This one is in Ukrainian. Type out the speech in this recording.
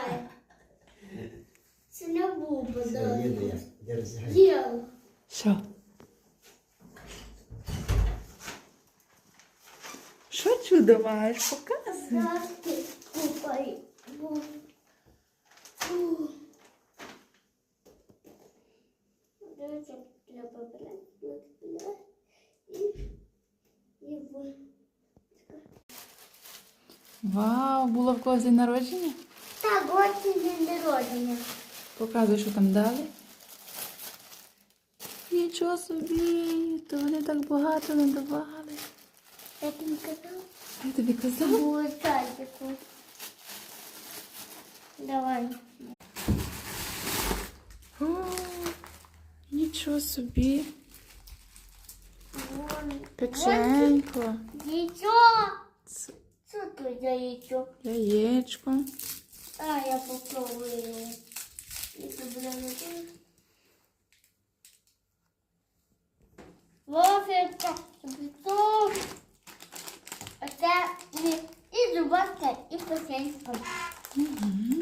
немає. Це не я. Держи. Є. Що? Що чудо маєш? Показуй. Зараз купай. І Вау, було в когось день народження? Так, от і день народження. Показуй, що там дали. Нічого собі, то вони так багато не давали. Я тобі казав. Я тобі казав. Було чайку. Давай. О, нічого собі. Вон. Печенько, Яйцо. Ц- Що тут за яйцо? яєчко. А, я попробую буде не дуже. Вафелька, біток. А це і- і зубатка, і печенька. Мгм.